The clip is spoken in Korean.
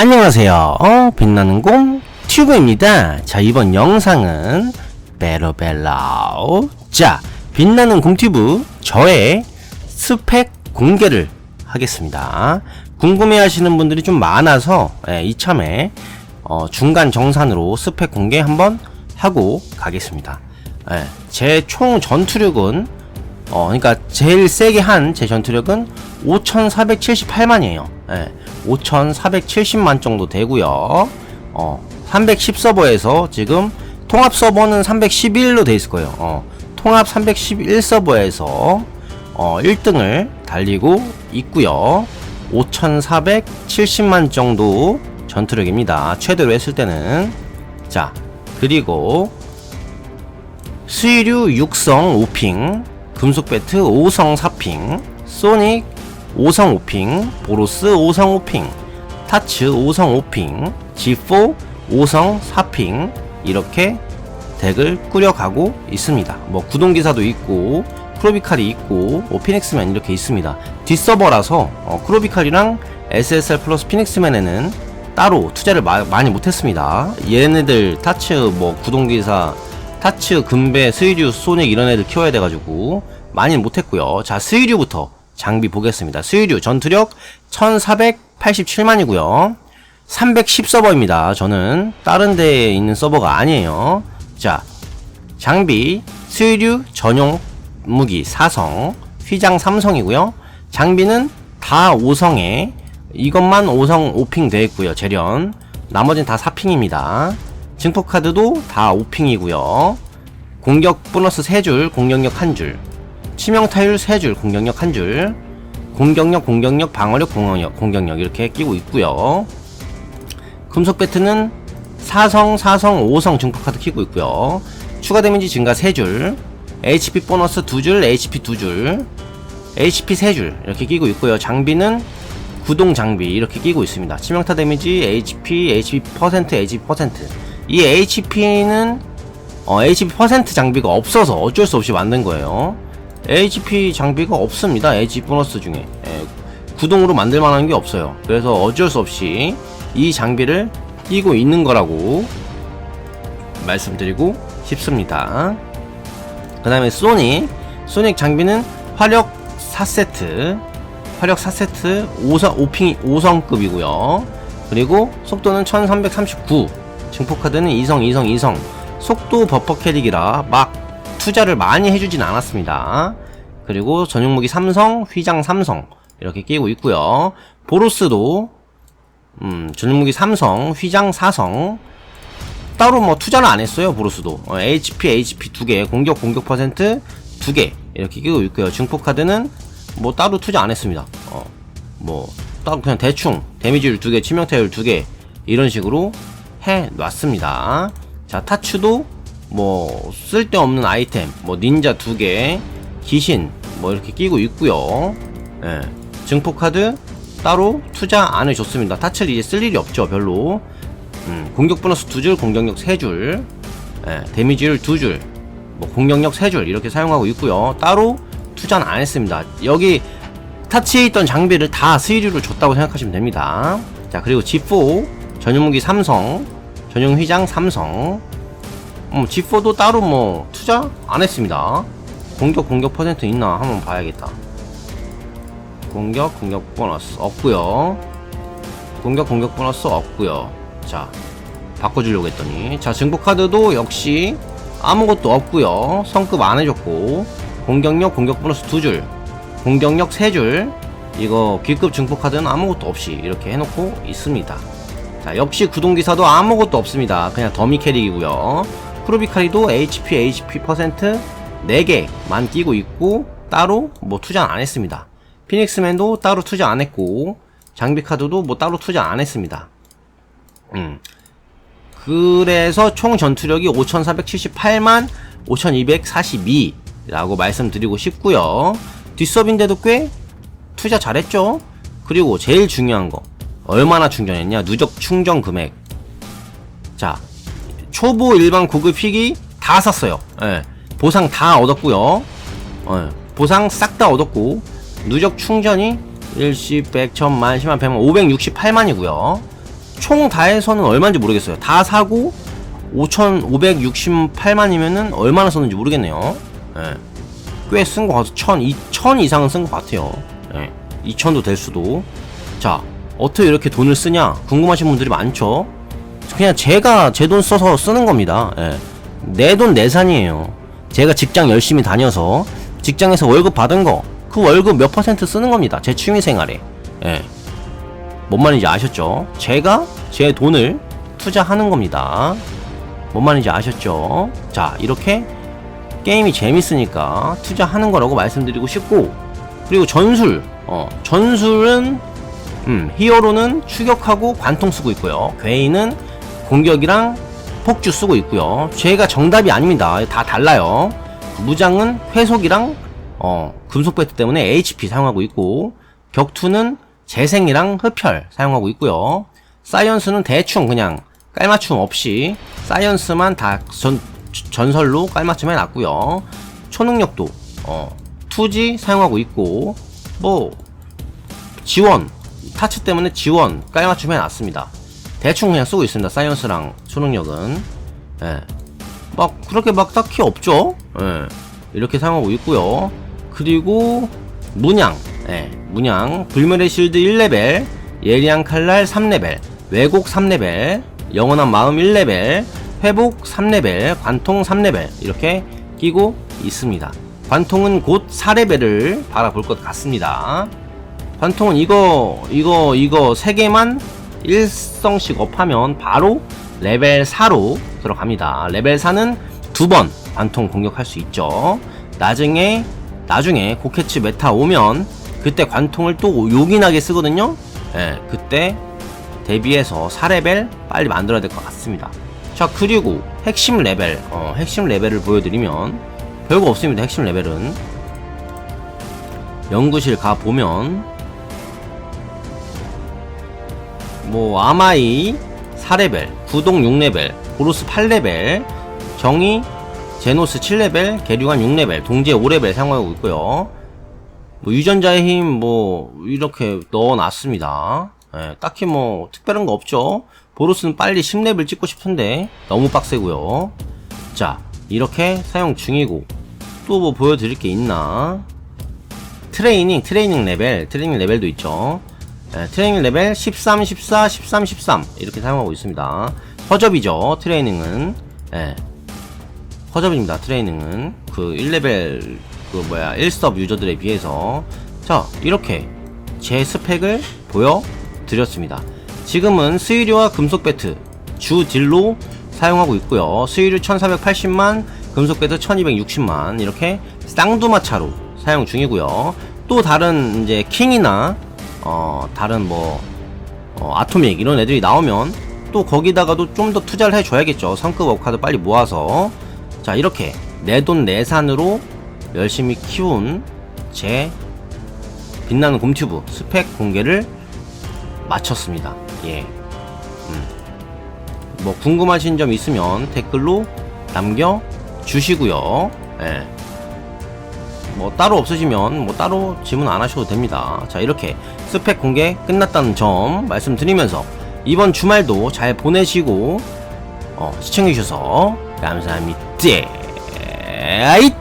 안녕하세요. 어, 빛나는 공 튜브입니다. 자, 이번 영상은 베러벨라우. 자, 빛나는 공 튜브 저의 스펙 공개를 하겠습니다. 궁금해 하시는 분들이 좀 많아서 예, 이참에 어, 중간 정산으로 스펙 공개 한번 하고 가겠습니다. 예, 제 총 전투력은 어, 그러니까 제일 세게 한 제 전투력은 5,478만이에요. 예, 5,470만 정도 되고요. 어, 310 서버에서 지금 통합 서버는 311로 돼 있을 거예요. 어, 통합 311 서버에서 어, 1등을 달리고 있고요. 5,470만 정도 전투력입니다. 최대로 했을 때는 자 그리고 수의류 6성 5핑 금속 배트 5성 4핑 소닉 5성 5핑 보로스 5성 5핑 타츠 5성 5핑 G4 5성 4핑 이렇게 덱을 꾸려가고 있습니다. 뭐 구동기사도 있고 크로비칼이 있고 뭐 피닉스맨 이렇게 있습니다. 뒷서버라서 어, 크로비칼이랑 SSR 플러스 피닉스맨에는 따로 투자를 마, 많이 못했습니다. 얘네들 타츠 뭐 구동기사 타츠, 금배, 스위류, 소닉 이런 애들 키워야 돼가지고 많이 못했고요. 자 스위류부터 장비 보겠습니다. 스위류 전투력 1487만이고요. 310 서버입니다. 저는 다른 데에 있는 서버가 아니에요. 자 장비 스위류 전용 무기 4성 휘장 3성이고요. 장비는 다 5성에 이것만 5성 5핑 되어 있고요. 재련 나머지는 다 4핑입니다. 증폭 카드도 다 5핑이고요. 공격 보너스 3줄, 공격력 1줄. 치명 타율 3줄, 공격력 1줄. 공격력, 공격력, 방어력, 공격력, 공격력 이렇게 끼고 있고요. 금속 배트는 4성, 4성, 5성 증폭 카드 끼고 있고요. 추가 데미지 증가 3줄. HP 보너스 2줄, HP 2줄. HP 3줄 이렇게 끼고 있고요. 장비는 구동 장비 이렇게 끼고 있습니다. 치명타 데미지, HP, HP 퍼센트, HP 퍼센트. 이 HP는 어, HP 퍼센트 장비가 없어서 어쩔 수 없이 만든 거예요. HP 장비가 없습니다. HP 보너스 중에 예, 구동으로 만들 만한 게 없어요. 그래서 어쩔 수 없이 이 장비를 끼고 있는 거라고 말씀드리고 싶습니다. 그 다음에 소닉 소닉 장비는 화력 4세트 화력 4세트 5성 5핑 5성급이고요. 그리고 속도는 1339 증폭카드는 2성 2성 2성 속도 버퍼 캐릭이라 막 투자를 많이 해주진 않았습니다. 그리고 전용 무기 삼성 휘장 삼성 이렇게 끼고 있고요. 보로스도 음, 전용 무기 삼성 휘장 사성. 따로 뭐 투자는 안 했어요 보로스도. 어, HP HP 두 개 공격 공격 퍼센트 두 개 이렇게 끼고 있고요. 증폭 카드는 뭐 따로 투자 안 했습니다. 어, 뭐 따로 그냥 대충 데미지율 두 개 치명타율 두 개 이런 식으로 해 놨습니다. 자, 타추도 뭐 쓸데없는 아이템, 뭐 닌자 두 개, 귀신 뭐 이렇게 끼고 있고요. 예. 증폭 카드 따로 투자 안 해줬습니다. 타츠를 이제 쓸 일이 없죠, 별로. 음, 공격 보너스 두 줄, 공격력 세 줄, 예, 데미지를 두 줄, 뭐 공격력 세 줄 이렇게 사용하고 있고요. 따로 투자는 안 했습니다. 여기 타치에 있던 장비를 다 스위류로 줬다고 생각하시면 됩니다. 자, 그리고 G4 전용무기 삼성, 전용 휘장 삼성. 음, G4도 따로 뭐 투자 안 했습니다. 공격 공격 퍼센트 있나 한번 봐야겠다. 공격 공격 보너스 없고요. 공격 공격 보너스 없고요. 자 바꿔주려고 했더니 자 증폭 카드도 역시 아무것도 없고요. 성급 안 해줬고 공격력 공격 보너스 두 줄, 공격력 세 줄. 이거 귀급 증폭 카드는 아무것도 없이 이렇게 해놓고 있습니다. 자 역시 구동기사도 아무것도 없습니다 그냥 더미 캐릭이고요 프로비카리도 HP HP 퍼센트 4개만 끼고 있고 따로 뭐 투자 안 했습니다. 피닉스맨도 따로 투자 안 했고 장비 카드도 뭐 따로 투자 안 했습니다. 음. 그래서 총 전투력이 5478만 5242 라고 말씀드리고 싶고요. 뒷섭인데도 꽤 투자 잘했죠? 그리고 제일 중요한 거 얼마나 충전했냐? 누적 충전 금액. 자, 초보 일반 고급 희귀 다 샀어요. 예. 보상 다 얻었고요. 예. 보상 싹 다 얻었고 누적 충전이 일십, 백, 천, 만, 십만, 백만, 568만이고요. 총 다 해서는 얼마인지 모르겠어요. 다 사고 5,568만이면은 얼마나 썼는지 모르겠네요. 예. 꽤쓴 것 같아요. 1,000, 2,000 이상은 쓴 것 같아요. 예. 2,000도 될 수도. 자, 어떻게 이렇게 돈을 쓰냐? 궁금하신 분들이 많죠? 그냥 제가 제 돈 써서 쓰는 겁니다. 예. 내돈 내산이에요. 제가 직장 열심히 다녀서 직장에서 월급 받은 거, 그 월급 몇 퍼센트 쓰는 겁니다. 제 취미 생활에. 예. 뭔 말인지 아셨죠? 제가 제 돈을 투자하는 겁니다. 뭔 말인지 아셨죠? 자, 이렇게 게임이 재밌으니까 투자하는 거라고 말씀드리고 싶고, 그리고 전술, 어, 전술은, 음, 히어로는 추격하고 관통 쓰고 있고요. 괴인은 공격이랑 폭주 쓰고 있고요. 제가 정답이 아닙니다. 다 달라요. 무장은 회속이랑, 어, 금속 배트 때문에 HP 사용하고 있고, 격투는 재생이랑 흡혈 사용하고 있고요. 사이언스는 대충 그냥 깔맞춤 없이 사이언스만 다 전, 전설로 깔맞춤 해놨고요. 초능력도 어, 투지 사용하고 있고 뭐 지원 타치 때문에 지원 깔맞춤 해놨습니다. 대충 그냥 쓰고 있습니다. 사이언스랑 초능력은 예. 막 그렇게 막 딱히 없죠. 예. 이렇게 사용하고 있고요. 그리고 문양 예. 문양 불멸의 실드 1레벨 예리한 칼날 3레벨 왜곡 3레벨 영원한 마음 1레벨 회복 3레벨 관통 3레벨 이렇게 끼고 있습니다 관통은 곧 4레벨을 바라볼 것 같습니다 관통은 이거 이거 이거 3개만 1성씩 업하면 바로 레벨 4로 들어갑니다 레벨 4는 두번 관통 공격할 수 있죠 나중에 나중에 고캐치 메타 오면 그때 관통을 또 요긴하게 쓰거든요 예, 그때 대비해서 4레벨 빨리 만들어야 될 것 같습니다. 자, 그리고 핵심 레벨, 어, 핵심 레벨을 보여드리면 별거 없습니다. 핵심 레벨은 연구실 가 보면 뭐 아마이 4레벨, 구동 6레벨, 보루스 8레벨, 정의 제노스 7레벨, 계류관 6레벨, 동제 5레벨 사용하고 있고요. 뭐 유전자의 힘 뭐 이렇게 넣어놨습니다. 예, 딱히 뭐 특별한 거 없죠. 보루스는 빨리 10레벨 찍고 싶은데 너무 빡세고요. 자 이렇게 사용 중이고 또 뭐 보여드릴 게 있나? 트레이닝 트레이닝 레벨 트레이닝 레벨도 있죠. 예, 트레이닝 레벨 13, 14, 13, 13 이렇게 사용하고 있습니다. 허접이죠 트레이닝은. 예. 허접입니다 트레이닝은. 그 1레벨 그 뭐야 1섭 유저들에 비해서. 자 이렇게 제 스펙을 보여드렸습니다. 지금은 수유료와 금속 배트 주 딜로 사용하고 있고요. 수유료 1480만 금속 배트 1260만. 이렇게 쌍두마차로 사용 중이고요. 또 다른 이제 킹이나 어 다른 뭐 어, 아토믹 이런 애들이 나오면 또 거기다가도 좀 더 투자를 해줘야겠죠 성급 업카드 빨리 모아서 자 이렇게 내 돈 내산으로 열심히 키운 제 빛나는 곰튜브 스펙 공개를 마쳤습니다. 예. 음. 뭐 궁금하신 점 있으면 댓글로 남겨 주시고요. 예. 뭐 따로 없으시면 뭐 따로 질문 안 하셔도 됩니다. 자 이렇게 스펙 공개 끝났다는 점 말씀드리면서 이번 주말도 잘 보내시고 어, 시청해주셔서 감사합니다. 아잇!